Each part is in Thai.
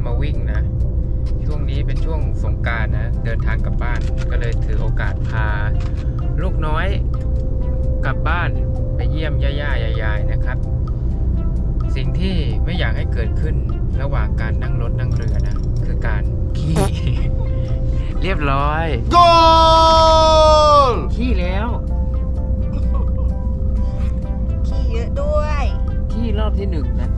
ได้มาวิ่งนะ ช่วงนี้เป็นช่วงสงกรารนะ เดินทางกลับบ้านก็เลยถือโอกาสพา ลูกน้อยกลับบ้านไปเยี่ยมย่าๆยายๆนะครับ สิ่งที่ไม่อยากให้เกิดขึ้นระหว่างการนั่งรถนั่งเรือนะ คือการขี้ เรียบร้อย Goal! ขี้แล้ว ขี้เยอะด้วยที่รอบที่หนึ่งนะ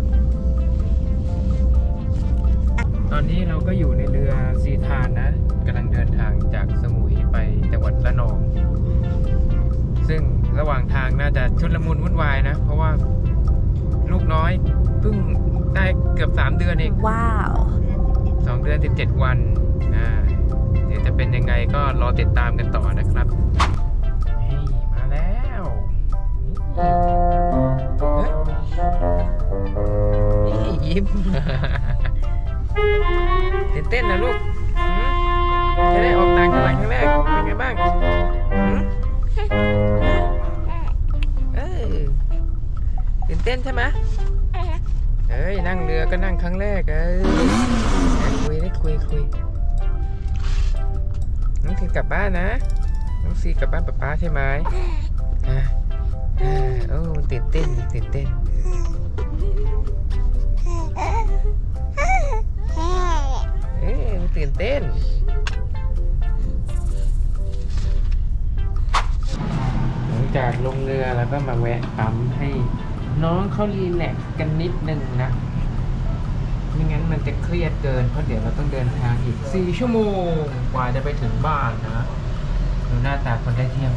อนนี้เราก็อยู่ในเรือซีทานนะกำลังเดินทางจากสมุยไปจังหวัดระนอง ซึ่งระหว่างทางน่าจะชุดละมุนวุ่นวายนะ เพราะว่าลูกน้อยเพิ่งได้เกือบ 3 เดือนเองว้าว2เดือน 17 วันอ่าเดี๋ยวจะเป็นยังไงก็รอติดตามกันต่อนะครับนี่มาแล้วเฮ้ยนี่ยิ้ม ตื่นเต้นนะลูกจะได้ออกต่างจังหวัดครั้งแรกเป็นไงบ้างเออตื่นเต้นใช่ไหมเอ้ยนั่งเรือก็นั่งครั้งแรกเอ้ยคุยได้คุยคุยน้องซีกลับบ้านนะน้องซีกลับบ้านป๊าป๊าใช่ไหมอ่าโอ้ตื่นเต้นตื่นเต้นเอ้ยมัน ตื่นเต้น หลังจากลงเรือแล้วก็มาแวะปั๊มให้น้องเขารีแลกซ์กันนิดนึงนะ ไม่งั้นมันจะเครียดเกิน เพราะเดี๋ยวเราต้องเดินทางอีก 4 ชั่วโมง กว่าจะไปถึงบ้านนะดูหน้าตาคนได้เที่ยว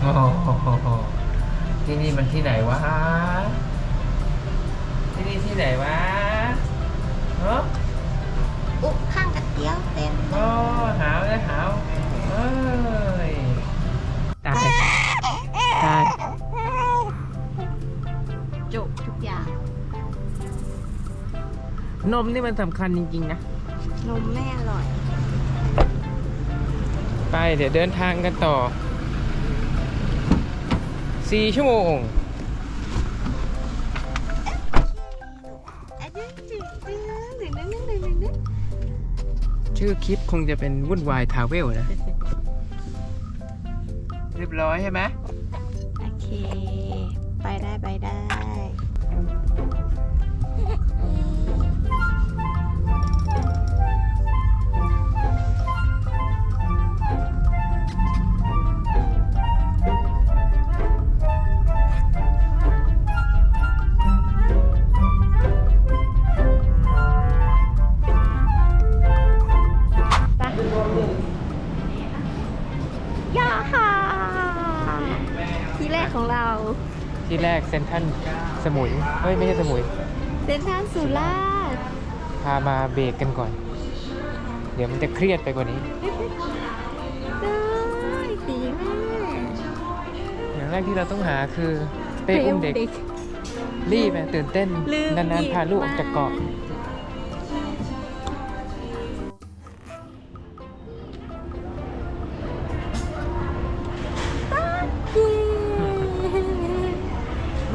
โอ้โหที่นี่มันที่ไหนวะ ที่นี่ที่ไหนวะเนาะ นมนี่มันสำคัญจริง ๆ นะ นมแม่อร่อย ไปเดี๋ยวเดินทางกันต่อ4ชั่วโมง ชื่อคลิปคงจะเป็นวุ่นวายทาวเวลนะ เรียบร้อยใช่ไหมโอเค ไปได้ ไปได้ ที่แรกเซนทรันสมุย เฮ้ย ไม่ใช่สมุยเซ็นทรัลสุราษฎร์พามาเบรกกันก่อน เดี๋ยวมันจะเครียดไปกว่านี้ ได้ดีมากอย่างแรกที่เราต้องหาคือเป้อุ้มเด็ก รีบอะตื่นเต้น ลืมนานหยิบๆพาลูกออกจากเกาะมาเ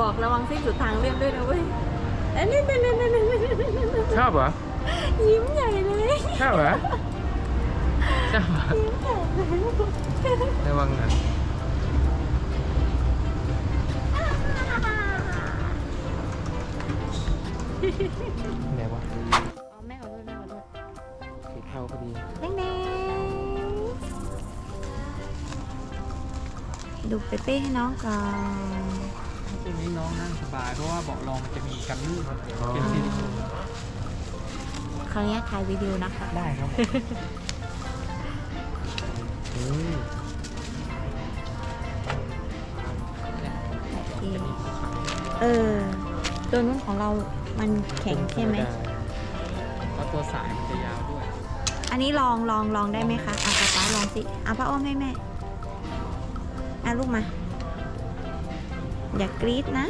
บอกระวังสิ้นสุดทางเลื่อนด้วยนะเว้ยอันนี้นั่นนั่นนั่นนั่นชอบเหรอ ยิ้มใหญ่เลยชอบเหรอชอบเหรอระวังนะไหนวะอ๋อแม่ขอโทษแม่ขอโทษสีเทาพอดีแดงแดงดูเปเป้ให้น้องก่อน ตัวนี้น้องนั่งสบายเพราะว่าเบาะรองมันจะมีกันลื่นเป็นซิลิโคนขออนุญาตถ่ายวิดีโอนะคะ ได้ครับอืมโอเคเออ ตัวนู้นของเรา มันแข็งใช่ไหมเพราะตัวสายมันจะยาวด้วย อันนี้ลองลองลองได้ไหมคะเอาป๊าป๊าลองสิเอาพระอ้อมให้แม่เอาลูกมา อย่ากรี๊ดนะ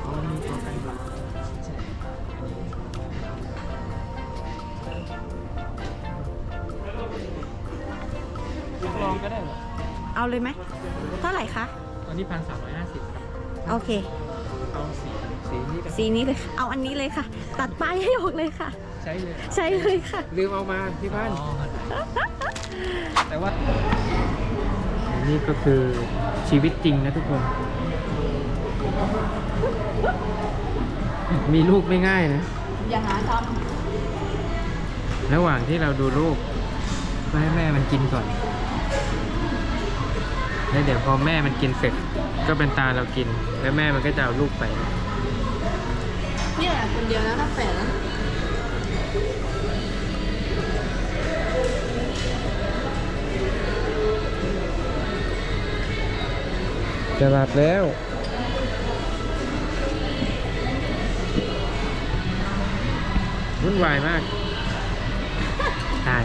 เพราะมันมีตัวกันร้อนลองก็ได้เหรอเอาเลยไหมเท่าไหร่คะตัวนี้พันสามร้อยห้าสิบครับโอเค เอาสีสีนี้นะสีนี้เลยค่ะเอาอันนี้เลยค่ะ ตัดป้ายให้ออกเลยค่ะ ใช้เลย ใช่เลยค่ะ ลืมเอามาที่บ้านอ๋อแต่ว่า นี่ก็คือชีวิตจริงนะทุกคน มีลูกไม่ง่ายนะ อย่าหาทระหว่างที่เราดูลูกก็ให้แม่มันกินก่อน แล้วเดี๋ยวพอแม่มันกินเสร็จ ก็เป็นตาเรากิน แล้วแม่มันก็จะเอาลูกไปำเนี่ยคนเดียวนะถ้าแฝด จะหลับแล้ว วุ่นวายมากตาย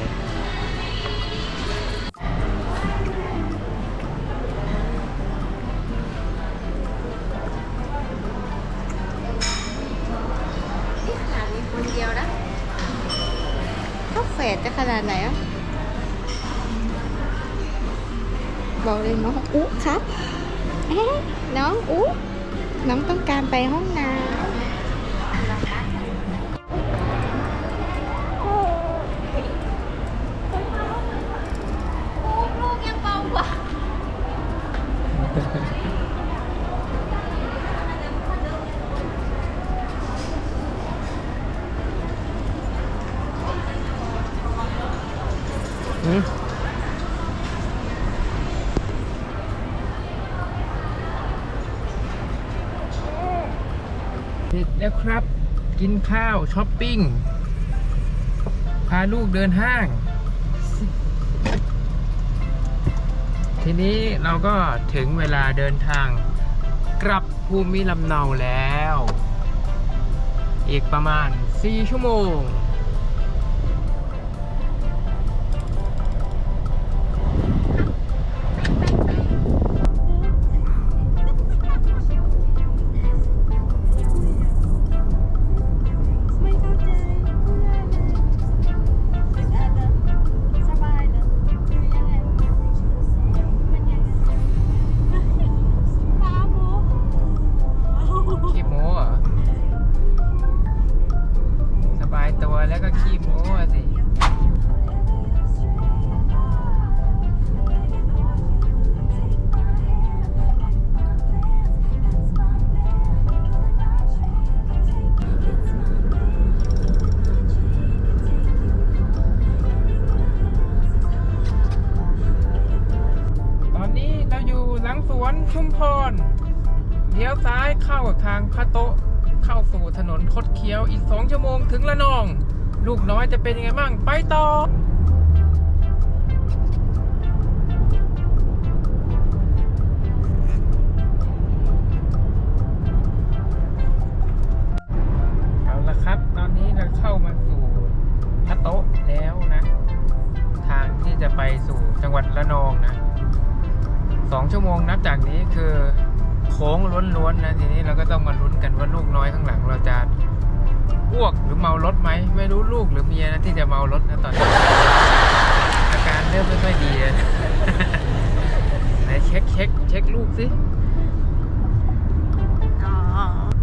นี่ขนาดมีคนเดียวนะถ้าแฝดจะขนาดไหนอะบอกเลยน้องอุ๊ครับ เอ๊ะน้องอุ๊น้อ น้ำลูกยังเบากว่าอืมเสร็จแล้วครับ กินข้าวช้อปปิ้ง พาลูกเดินห้าง ทีนี้เราก็ถึงเวลาเดินทาง กลับภูมิลำเนาแล้ว อีกประมาณ 4 ชั่วโมง วแล้วก็ขี้โม้สิตอนนี้เราอยู่หลังสวนชุมพรเลี้ยวซ้ายเข้าทางพระโตะเข้าสู่ถนนคดเคี้ยวอีก2ชั่วโมงถึงละนอง ลูกน้อยจะเป็นยังไงบ้างไปต่อ อ้วกหรือเมารถไหมไม่รู้ลูกหรือเมียนะที่จะเมารถนะตอนนี้อาการเริ่มไม่ค่อยดีแล้วนะไหนเช็คเช็คเช็คลูกสิอ๋อ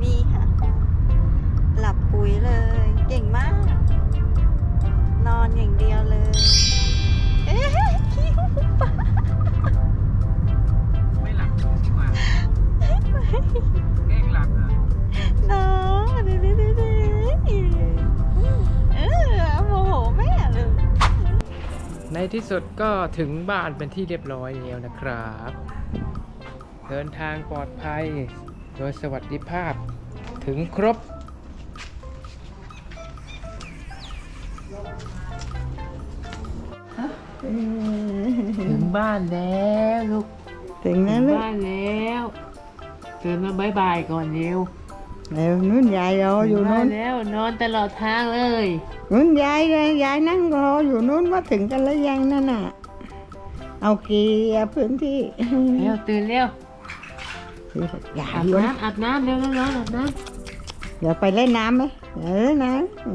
นี่ค่ะ หลับปุ๋ยเลย เก่งมาก นอนอย่างเดียวเลย สุดก็ถึงบ้านเป็นที่เรียบร้อยแล้วนะครับ เดินทางปลอดภัย โดยสวัสดิภาพถึงครบ ถึงบ้านแล้วลูก ถึงถึนั้นงเลยบ้านแล้ว เดินมาบายบายก่อนเร็ว เดี๋ยวนู้นยายรออยู่ถึงบ้านู้นนแล้วนอนตลอดทางเลยนู้นยายเลยยายนั่งรออยู่นู้นว่าถึงกันแล้วยังนั่นน่ะ เอาเกียร์พื้นที่เร็วตื่นเร็วอย่าอาบอยู่น้ำอาบน้ำเร็วเร็วเร็วอาบน้ำอย่าไปเล่นน้ำไหมอย่าเล่นน้ำอื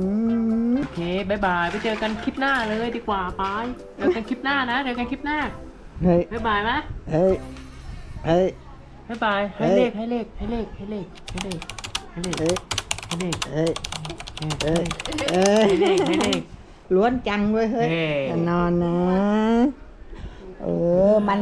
มโอเคบายบายไปเจอกันคลิปหน้าเลยดีกว่าไปเจอกันคลิปหน้านะเจอกันคลิปหน้าเฮ้ยบายบายไหมเฮ้ยเฮ้ยบายบายให้เฮ้ยเลขให้เลขให้เลขให้เลขให้เลข ให้เด็กเอ้ยให้เด็กเอ้ยเอ้ยเอ้ยเอ้ยให้เด็กให้เด็กล้วนจังเว้ยเฮ้ยเฮ้นอนนะ เออมัน